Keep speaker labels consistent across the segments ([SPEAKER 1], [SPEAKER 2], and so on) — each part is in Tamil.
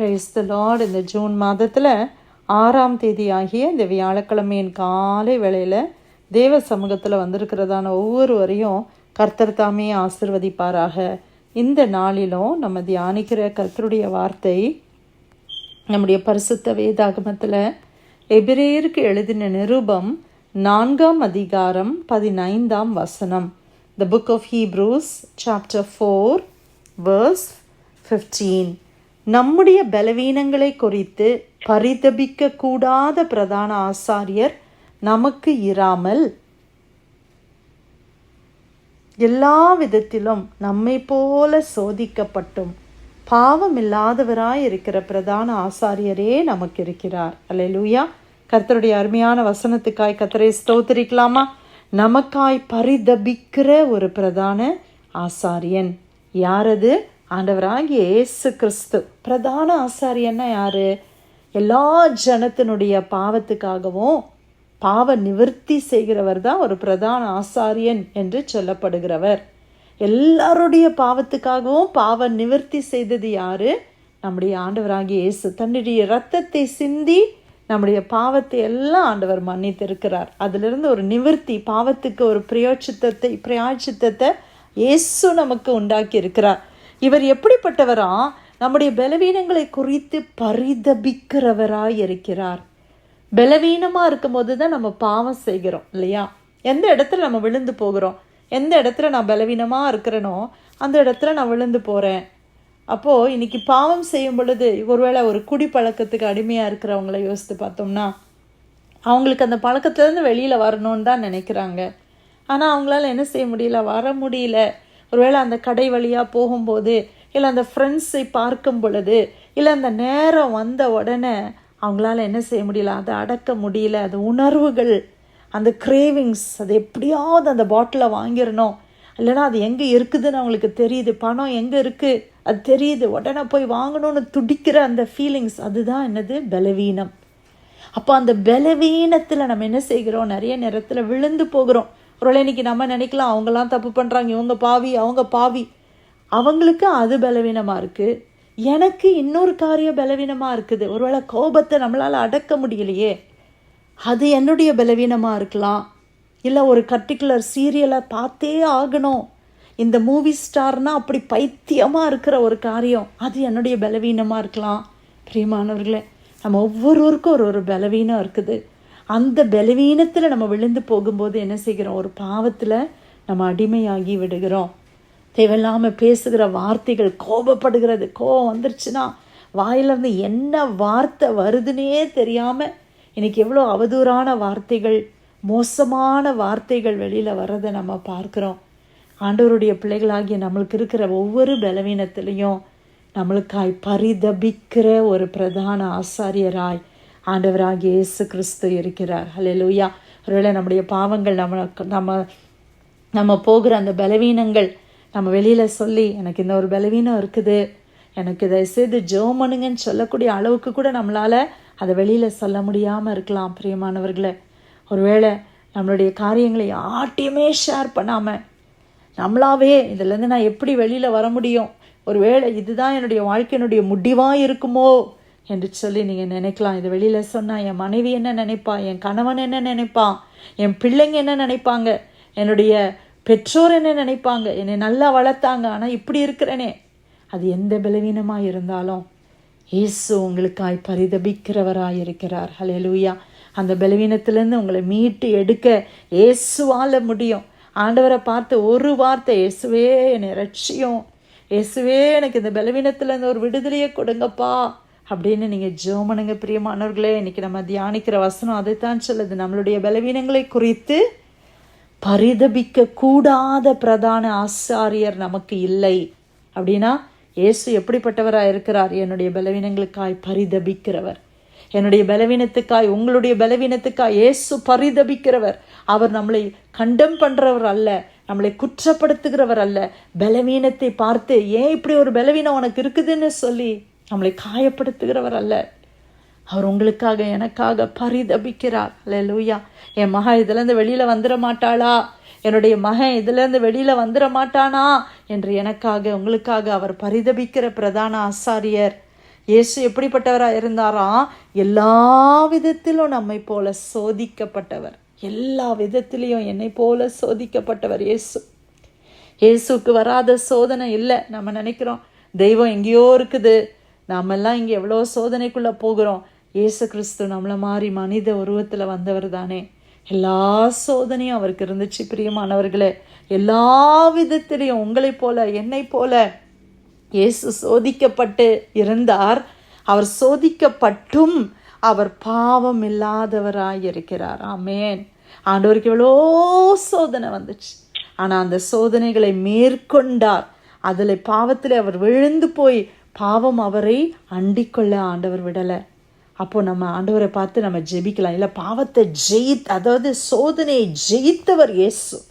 [SPEAKER 1] ப்ரைஸ் த லார்ட் இந்த ஜூன் மாதத்தில் ஆறாம் தேதி ஆகிய இந்த வியாழக்கிழமையின் காலை வேளையில் தேவ சமூகத்தில் வந்திருக்கிறதான ஒவ்வொருவரையும் கர்த்தர் தாமே ஆசிர்வதிப்பாராக. இந்த நாளிலும் நம்ம தியானிக்கிற கர்த்தருடைய வார்த்தை நம்முடைய பரிசுத்த வேதாகமத்தில் எபிரேயருக்கு எழுதின நிருபம் நான்காம் அதிகாரம் பதினைந்தாம் வசனம். The book of Hebrews chapter four verse fifteen நம்முடைய பலவீனங்களை குறித்து பரிதபிக்க கூடாத பிரதான ஆசாரியர் நமக்கு இராமல் எல்லா விதத்திலும் நம்மை போல சோதிக்கப்பட்டும் பாவமில்லாதவராய் இருக்கிற பிரதான ஆசாரியரே நமக்கு இருக்கிறார். அல்லேலூயா. கர்த்தருடைய அருமையான வசனத்துக்காய் கர்த்தரை ஸ்தோத்திரிக்கலாமா? நமக்காய் பரிதபிக்கிற ஒரு பிரதான ஆசாரியன். யாரது? ஆண்டவராகிய இயேசு கிறிஸ்து பிரதான ஆசாரியன்னா யாரு? எல்லா ஜனத்தினுடைய பாவத்துக்காகவும் பாவ நிவர்த்தி செய்கிறவர் தான் ஒரு பிரதான ஆசாரியன் என்று சொல்லப்படுகிறவர். எல்லாருடைய பாவத்துக்காகவும் பாவ நிவர்த்தி செய்தது யாரு? நம்முடைய ஆண்டவராகிய இயேசு. தன்னுடைய ரத்தத்தை சிந்தி நம்முடைய பாவத்தை எல்லாம் ஆண்டவர் மன்னித்திருக்கிறார். அதிலிருந்து ஒரு நிவர்த்தி பாவத்துக்கு ஒரு பிரயோச்சித்தத்தை பிரயாச்சித்தத்தை இயேசு நமக்கு உண்டாக்கி இருக்கிறார் இவர் எப்படிப்பட்டவரா? நம்முடைய பலவீனங்களை குறித்து பரிதபிக்கிறவராய் இருக்கிறார் பலவீனமாக இருக்கும்போது தான் நம்ம பாவம் செய்கிறோம் இல்லையா? எந்த இடத்துல நம்ம விழுந்து போகிறோம்? எந்த இடத்துல நான் பலவீனமாக இருக்கிறேனோ அந்த இடத்துல நான் விழுந்து போகிறேன் அப்போது இன்னைக்கு பாவம் செய்யும் பொழுது ஒருவேளை ஒரு குடி பழக்கத்துக்கு அடிமையாக இருக்கிறவங்கள யோசித்து பார்த்தோம்னா அவங்களுக்கு அந்த பழக்கத்துலேருந்து வெளியில் வரணும்னு தான் நினைக்கிறாங்க. ஆனால் அவங்களால என்ன செய்ய முடியல? வர முடியல. ஒருவேளை அந்த கடை வழியாக போகும்போது இல்லை அந்த ஃப்ரெண்ட்ஸை பார்க்கும் பொழுது இல்லை அந்த நேரம் வந்த உடனே அவங்களால என்ன செய்ய முடியல? அதை அடக்க முடியல. அது உணர்வுகள் அந்த கிரேவிங்ஸ் அது எப்படியாவது அந்த பாட்டிலை வாங்கிடணும். இல்லைன்னா அது எங்கே இருக்குதுன்னு அவங்களுக்கு தெரியுது. பணம் எங்கே இருக்குது அது தெரியுது. உடனே போய் வாங்கணும்னு துடிக்கிற அந்த ஃபீலிங்ஸ் அதுதான் என்னது? பலவீனம். அப்போ அந்த பலவீனத்தில் நம்ம என்ன செய்கிறோம்? நிறைய நேரத்தில் விழுந்து போகிறோம். ஒருவேளை இன்னைக்கு நம்ம நினைக்கலாம் அவங்கெல்லாம் தப்பு பண்ணுறாங்க இவங்க பாவி அவங்க பாவி. அவங்களுக்கு அது பலவீனமாக இருக்குது எனக்கு இன்னொரு காரியம் பலவீனமாக இருக்குது. ஒருவேளை கோபத்தை நம்மளால் அடக்க முடியலையே. அது என்னுடைய பலவீனமாக இருக்கலாம். இல்லை ஒரு பர்டிகுலர் சீரியலை பார்த்தே ஆகணும். இந்த மூவி ஸ்டார்னால் அப்படி பைத்தியமாக இருக்கிற ஒரு காரியம் அது என்னுடைய பலவீனமாக இருக்கலாம். பிரியமானவர்களே நம்ம ஒவ்வொருவருக்கும் ஒரு ஒரு பலவீனம் இருக்குது. அந்த பலவீனத்தில் நம்ம விழுந்து போகும்போது என்ன செய்கிறோம்? ஒரு பாவத்தில் நம்ம அடிமையாகி விடுகிறோம். தேவையில்லாமல் பேசுகிற வார்த்தைகள் கோபப்படுகிறது. கோபம் வந்துருச்சுன்னா வாயிலிருந்து என்ன வார்த்தை வருதுன்னே தெரியாமல் இன்றைக்கி எவ்வளோ அவதூறான வார்த்தைகள் மோசமான வார்த்தைகள் வெளியில் வர்றதை நம்ம பார்க்குறோம். ஆண்டவருடைய பிள்ளைகளாகிய நம்மளுக்கு இருக்கிற ஒவ்வொரு பலவீனத்திலையும் நம்மளுக்காய் பரிதபிக்கிற ஒரு பிரதான ஆசாரியராய் ஆண்டவராகிய இயேசு கிறிஸ்து இருக்கிறார். ஹalleluya ஒருவேளை நம்முடைய பாவங்கள் நம்ம நம்ம நம்ம போகிற அந்த பலவீனங்கள் நம்ம வெளியில் சொல்லி எனக்கு இந்த ஒரு பலவீனம் இருக்குது. எனக்கு இதை செய்து ஜோமனுங்கன்னு சொல்லக்கூடிய அளவுக்கு கூட நம்மளால் அதை வெளியில் சொல்ல முடியாமல் இருக்கலாம் பிரியமானவர்களை. ஒருவேளை நம்மளுடைய காரியங்களை யார்ட்டையுமே ஷேர் பண்ணாமல் நம்மளாவே இதுலேருந்து நான் எப்படி வெளியில் வர முடியும்? ஒருவேளை இதுதான் என்னுடைய வாழ்க்கையினுடைய முடிவாக இருக்குமோ? என்று சொல்லி நீங்கள் நினைக்கலாம். இது வெளியில் சொன்னால் என் மனைவி என்ன நினைப்பா? என் கணவன் என்ன நினைப்பான் என் பிள்ளைங்க என்ன நினைப்பாங்க? என்னுடைய பெற்றோர் என்ன நினைப்பாங்க? என்னை நல்லா வளர்த்தாங்க. ஆனால் இப்படி இருக்கிறேனே. அது எந்த பலவீனமாக இருந்தாலும் இயேசு உங்களுக்காய் பரிதபிக்கிறவராக இருக்கிறார். ஹalleluya. அந்த பலவீனத்திலேருந்து உங்களை மீட்டு எடுக்க இயேசுவால முடியும். ஆண்டவரை பார்த்து ஒரு வார்த்தை இயேசுவே என்னை ரட்சியும். இயேசுவே எனக்கு இந்த பலவீனத்திலேருந்து ஒரு விடுதலையை கொடுங்கப்பா. அப்படின்னு நீங்கள் ஜோமனுங்க பிரியமானவர்களே இன்னைக்கு நம்ம தியானிக்கிற வசனம் அதைத்தான் சொல்லுது. நம்மளுடைய பலவீனங்களை குறித்து பரிதபிக்க கூடாத பிரதான ஆசாரியர் நமக்கு இல்லை. அப்படின்னா இயேசு எப்படிப்பட்டவராக இருக்கிறார்? என்னுடைய பலவீனங்களுக்காய் பரிதபிக்கிறவர். என்னுடைய பலவீனத்துக்காய் உங்களுடைய பலவீனத்துக்காய் இயேசு பரிதபிக்கிறவர். அவர் நம்மளை கண்டம் பண்ணுறவர் அல்ல நம்மளை குற்றப்படுத்துகிறவர் அல்ல. பலவீனத்தை பார்த்து ஏன் இப்படி ஒரு பலவீனம் உனக்கு இருக்குதுன்னு சொல்லி நம்மளை காயப்படுத்துகிறவர் அல்ல. அவர் உங்களுக்காக எனக்காக பரிதபிக்கிறார். அல்லேலூயா என் மகன் இதுலேருந்து வெளியில் வந்துட மாட்டாளா? என்னுடைய மகன் இதுலேருந்து வெளியில் வந்துட மாட்டானா? என்று எனக்காக உங்களுக்காக அவர் பரிதபிக்கிற பிரதான ஆசாரியர். இயேசு எப்படிப்பட்டவராக இருந்தாராம் எல்லா விதத்திலும் நம்மை போல சோதிக்கப்பட்டவர். எல்லா விதத்திலையும் என்னை போல சோதிக்கப்பட்டவர் இயேசு. இயேசுக்கு வராத சோதனை இல்லை. நம்ம நினைக்கிறோம் தெய்வம் எங்கேயோ இருக்குது. நாமெல்லாம் இங்கே எவ்வளோ சோதனைக்குள்ளே போகிறோம். இயேசு கிறிஸ்து நம்மளை மாதிரி மனித உருவத்தில் வந்தவர் தானே. எல்லா சோதனையும் அவருக்கு இருந்துச்சு பிரியமானவர்களே. எல்லா விதத்திலையும் உங்களைப் போல என்னை போல இயேசு சோதிக்கப்பட்டு இருந்தார். அவர் சோதிக்கப்பட்டும் அவர் பாவம் இல்லாதவராய் இருக்கிறார். ஆமேன். ஆண்டவருக்கு எவ்வளோ சோதனை வந்துச்சு. ஆனால் அந்த சோதனைகளை மேற்கொண்டார். அதில் பாவத்தில் அவர் விழுந்து போய் பாவம் அவரை அண்டிக்கொள்ள ஆண்டவர் விடலை. அப்போது நம்ம ஆண்டவரை பார்த்து நம்ம ஜெபிக்கலாம். இல்லை பாவத்தை ஜெயித் அதாவது சோதனையை ஜெயித்தவர் இயேசு.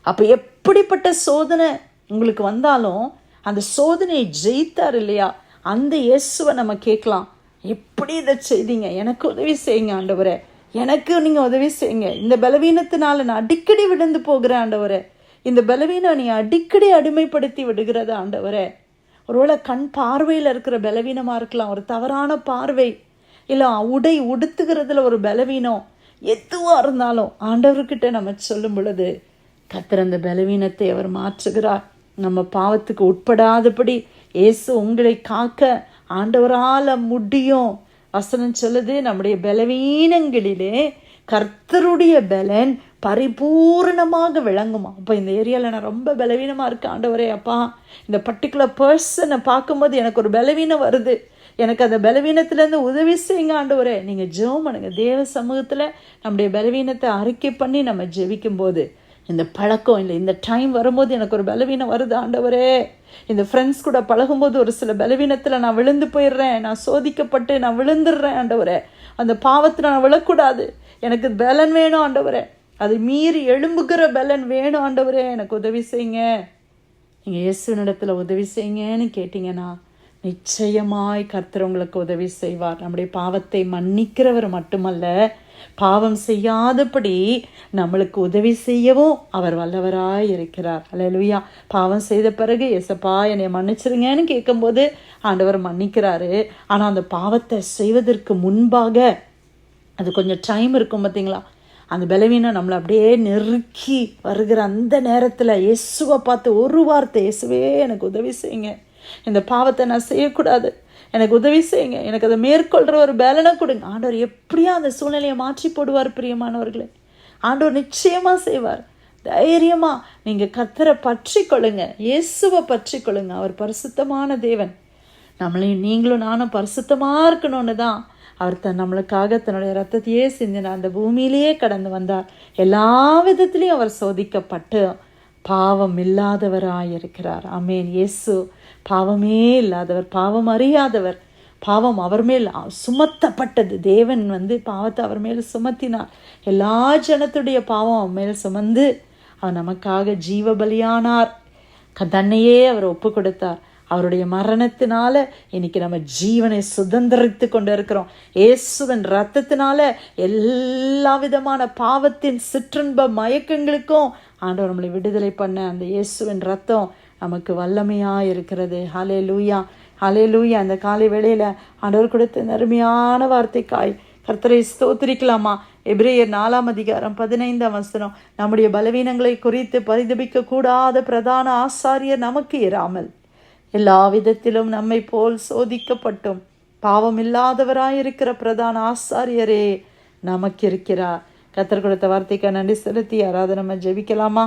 [SPEAKER 1] அப்போ எப்படிப்பட்ட சோதனை உங்களுக்கு வந்தாலும் அந்த சோதனையை ஜெயித்தார் இல்லையா? அந்த இயேசுவை நம்ம கேட்கலாம். எப்படி இதை செய்தீங்க? எனக்கு உதவி செய்யுங்க ஆண்டவரை. எனக்கு நீங்கள் உதவி செய்யுங்க. இந்த பலவீனத்தினால நான் அடிக்கடி விழுந்து போகிறேன் ஆண்டவரை. இந்த பலவீனம் நீ அடிக்கடி அடிமைப்படுத்தி விடுகிறத ஆண்டவரை. ஒருவேளை கண் பார்வையில் இருக்கிற பலவீனமாக இருக்கலாம். ஒரு தவறான பார்வை. இல்லை உடை உடுத்துகிறதுல ஒரு பலவீனம். எதுவாக இருந்தாலும் ஆண்டவர்கிட்ட நம்ம சொல்லும் பொழுது கத்திர அந்த பலவீனத்தை அவர் மாற்றுகிறார். நம்ம பாவத்துக்கு உட்படாதபடி இயேசு உங்களை காக்க ஆண்டவரால் முடியும். வசனம் சொல்லுது நம்முடைய பலவீனங்களிலே கர்த்தருடைய பலன் பரிபூர்ணமாக விளங்குமா? அப்போ இந்த ஏரியாவில் நான் ரொம்ப பலவீனமாக இருக்கேன் ஆண்டவரே அப்பா. இந்த பர்டிகுலர் பர்சனை பார்க்கும்போது எனக்கு ஒரு பலவீனம் வருது. எனக்கு அந்த பலவீனத்துலேருந்து உதவி செய்யுங்க ஆண்டவரே. நீங்கள் ஜெபம் பண்ணுங்க. தேவ சமூகத்தில் நம்முடைய பலவீனத்தை அறிக்கை பண்ணி நம்ம ஜெவிக்கும்போது இந்த பழக்கம் இல்லை இந்த டைம் வரும்போது எனக்கு ஒரு பலவீனம் வருது ஆண்டவரே. இந்த ஃப்ரெண்ட்ஸ் கூட பழகும்போது ஒரு சில பலவீனத்தில் நான் விழுந்து போயிடுறேன். நான் சோதிக்கப்பட்டு நான் விழுந்துடுறேன் ஆண்டவரே. அந்த பாவத்தில் நான் விழக்கூடாது. எனக்கு பலன் வேணும் ஆண்டவரே. அது மீறி எழும்புகிற பலன் வேணும் ஆண்டவரே. எனக்கு உதவி செய்யுங்க. நீங்கள் இயேசுனிடத்தில் உதவி செய்யுங்கன்னு கேட்டிங்கன்னா நிச்சயமாய் கர்த்தர் உங்களுக்கு உதவி செய்வார். நம்முடைய பாவத்தை மன்னிக்கிறவர் மட்டுமல்ல பாவம் செய்யாதபடி நம்மளுக்கு உதவி செய்யவும் அவர் வல்லவராய் இருக்கிறார். அல்ல பாவம் செய்த பிறகு எசப்பா என்னை மன்னிச்சிருங்கன்னு கேட்கும்போது ஆண்டவர் மன்னிக்கிறாரு. ஆனால் அந்த பாவத்தை செய்வதற்கு முன்பாக அது கொஞ்சம் டைம் இருக்கும் பார்த்தீங்களா அந்த பலவீனம் நம்மளை அப்படியே நெருக்கி வருகிற அந்த நேரத்தில் இயேசுவை பார்த்து ஒரு வார்த்தை இயேசுவே எனக்கு உதவி செய்யுங்க. இந்த பாவத்தை நான் செய்யக்கூடாது. எனக்கு உதவி செய்யுங்க. எனக்கு அதை மேற்கொள்கிற ஒரு பலனை கொடுங்க. ஆண்டவர் எப்படியா அந்த சூழ்நிலையை மாற்றி போடுவார் பிரியமானவர்களே. ஆண்டவர் நிச்சயமாக செய்வார். தைரியமாக நீங்கள் கத்தரை பற்றி கொள்ளுங்க இயேசுவை பற்றி கொள்ளுங்க அவர் பரிசுத்தமான தேவன். நம்மளையும் நீங்களும் நானும் பரிசுத்தமாக இருக்கணும்னு தான் அவர் தன் நம்மளுக்காக தன்னுடைய ரத்தத்தையே சிந்தின அந்த பூமியிலேயே கடந்து வந்தார். எல்லா விதத்துலேயும் அவர் சோதிக்கப்பட்டு பாவம் இல்லாதவராக இருக்கிறார். அமேன் இயேசு பாவமே இல்லாதவர் பாவம் அறியாதவர் பாவம் அவர் மேல் சுமத்தப்பட்டது. தேவன் வந்து பாவத்தை அவர் மேல் சுமத்தினார். எல்லா ஜனத்துடைய பாவம் அவர் மேல் சுமந்து அவர் நமக்காக ஜீவ பலியானார் தன்னையே அவர் ஒப்பு கொடுத்தார் அவருடைய மரணத்தினால இன்னைக்கு நம்ம ஜீவனை சுதந்திரித்து கொண்டு இருக்கிறோம் இயேசுவன் ரத்தத்தினால எல்லா விதமான பாவத்தின் சிற்றின்ப மயக்கங்களுக்கும் ஆண்டவர் நம்மளை விடுதலை பண்ண அந்த இயேசுவின் ரத்தம் நமக்கு வல்லமையாக இருக்கிறது. ஹலே லூயா ஹலே லூயா அந்த காலை வேளையில் ஆண்டவர் கொடுத்த நருமையான வார்த்தைக்காய் கர்த்தரை ஸ்தோத்திரிக்கலாமா? எப்ரேயர் நாலாம் அதிகாரம் பதினைந்தாம் வசனம். நம்முடைய பலவீனங்களை குறித்து பரிதபிக்க கூடாத பிரதான ஆசாரியர் நமக்கு இராமல். எல்லா விதத்திலும் நம்மை போல் சோதிக்கப்பட்டும். பாவமில்லாதவராயிருக்கிற பிரதான ஆசாரியரே நமக்கு இருக்கிறார் கத்தர் கொடுத்த வார்த்தைக்கு நன்றி செலுத்தி யாராவது நம்ம ஜெபிக்கலாமா?